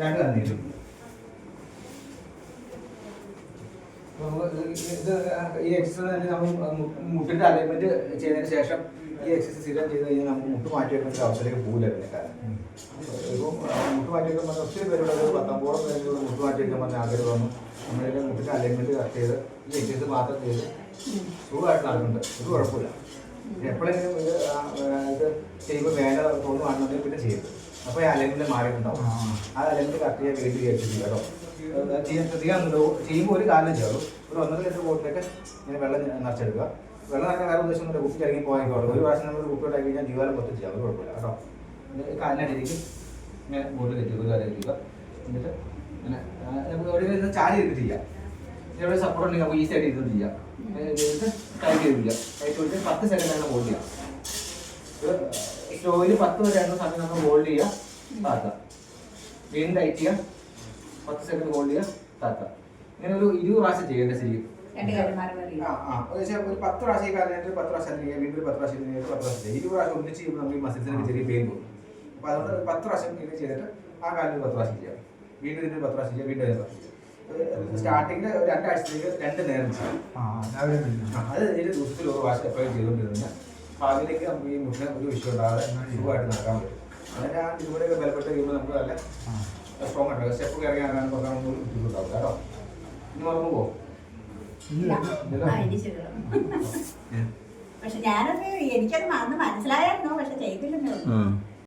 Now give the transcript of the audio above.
രണ്ട് അപ്പൊ ഇത് തന്നെ നമ്മൾ മുട്ടിന്റെ അലൈൻമെന്റ് ശേഷം ഈ എക്സസൈസ് സ്ഥിരം കഴിഞ്ഞാൽ നമുക്ക് മുട്ട് മാറ്റി വെക്കേണ്ട ഒരു അവസരത്തിലേക്ക് പോകില്ല പിന്നെ കാരണം ഇപ്പം മുട്ട് മാറ്റി വെക്കാൻ പറഞ്ഞ ഒത്തിരി പേരുടെ ഒരു പത്തൊമ്പതോളം പേരുടെ മുട്ട് മാറ്റി വെക്കാൻ പറഞ്ഞ ആഗ്രഹം വന്നു നമ്മളിതിന്റെ മുട്ടിന്റെ അലൈൻമെന്റ് ചെയ്ത്. ഈ എക്സസൈസ് മാത്രം ചെയ്ത് സുഖമായിട്ട് നടക്കുന്നുണ്ട് ഒരു കുഴപ്പമില്ല എപ്പോഴെങ്കിലും ഇത് ഇത് ചെയ്യുമ്പോൾ വേല തോന്നുവാണെന്നുണ്ടെങ്കിൽ പിന്നെ ചെയ്യും അപ്പോൾ ഈ അലൈൻമെന്റ് മാറിയിട്ടുണ്ടാവും. ആ. അലൈൻമെന്റ് കറക്റ്റ് ചെയ്യാൻ വീട്ടിൽ ചെയ്യുക കേട്ടോ. അത് ചെയ്യുമ്പോൾ ഒരു കാലം ചെയ്യും ഒരു ഒന്നര ലിറ്റർ ബോട്ടിലേക്ക് ഇങ്ങനെ വെള്ളം നിറച്ചെടുക്കുക. വെള്ളം നിറക്കാൻ വേറെ ഉദ്ദേശം ഒന്നുമില്ല. കുപ്പി ഇറങ്ങി പോകാൻ ഒരു പ്രാവശ്യം നമ്മൾ കുപ്പി ഇറങ്ങി കഴിഞ്ഞാൽ ജീവാലം മൊത്തം ചെയ്യാം. ഒരു കുഴപ്പമില്ല കേട്ടോ. കാലിനടിയിലേക്ക് ഇങ്ങനെ ബോട്ടിൽ കെട്ടി ഒരു കാര്യം കെട്ടിക്കുക എന്നിട്ട് ഇങ്ങനെ ഒരു നമുക്ക് എവിടെ നിന്ന് ചാടി ഇരുന്ന് ചെയ്യാം. ഇവിടെ സപ്പോർട്ട് ഉണ്ടെങ്കിൽ നമുക്ക് ഈസി ആയിട്ട് ഇരുന്ന് ചെയ്യാം. ടൈറ്റ് ചെയ്ത് ചെയ്യാം. ടൈറ്റ് ചെയ്തിട്ട് പത്ത് സെക്കൻഡ് ആണ് ബോട്ട് ചെയ്യാം. സ്റ്റോയിൽ പത്ത് വരെയാണ് സമയം നമ്മൾ ഹോൾഡ് ചെയ്യുക താത്താം വീണ്ടും ടൈറ്റ് ചെയ്യുക പത്ത് സെക്കൻഡ് ഹോൾഡ് ചെയ്യുക താത്താം ഇങ്ങനെ ഒരു ഇരുപത് പ്രാവശ്യം ചെയ്യേണ്ട ശരിക്കും. ഒരു പത്ത് പ്രാവശ്യം ഈ പത്ത് പ്രാവശ്യം വീണ്ടും ഒരു പത്ത് പ്രാവശ്യം പത്ത് പ്രാവശ്യം. ഇരുപത് പ്രാവശ്യം ഒന്നിച്ച് ചെയ്യുമ്പോൾ നമുക്ക് ഈ മസിൽസിനൊക്കെ ചെറിയ പെയിൻ തോന്നും. അപ്പൊ അതുകൊണ്ട് പത്ത് പ്രാവശ്യം ഇത് ചെയ്തിട്ട് ആ കാലിന് പത്ത് പ്രാവശ്യം ചെയ്യാം വീണ്ടും ഇതിന് പത്ത് പ്രാവശ്യം ചെയ്യാം വീണ്ടും ഇതിന് ചെയ്യാം സ്റ്റാർട്ടിങ്ങിൽ രണ്ടാഴ്ചത്തേക്ക് രണ്ട് നേരം അത് കഴിഞ്ഞിട്ട് ദിവസത്തിൽ ഒരു പ്രാവശ്യം എപ്പോഴും ചെയ്തുകൊണ്ടിരുന്ന ഭാവിയിലേക്ക് നമുക്ക് ഈ മുട്ടിന് ഒരു വിഷയം ഉണ്ടാകാതെ സുഖമായിട്ട് നടക്കാൻ പറ്റും. അങ്ങനെ ആ ഇതുകൂടെയൊക്കെ ബലപ്പെട്ട് കഴിയുമ്പോൾ നമുക്ക് നല്ല. സ്ട്രോങ് ഉണ്ടാകും സ്റ്റെപ്പ് കയറി ഇറങ്ങാൻ നോക്കാൻ നമുക്ക് ബുദ്ധിമുട്ടാവും. കേട്ടോ? ഇനി മറന്നു പോകും. പക്ഷെ ഞാനത് എനിക്കത് മറന്ന് മനസ്സിലായിരുന്നു പക്ഷെ ചെയ്തില്ലെന്നേ.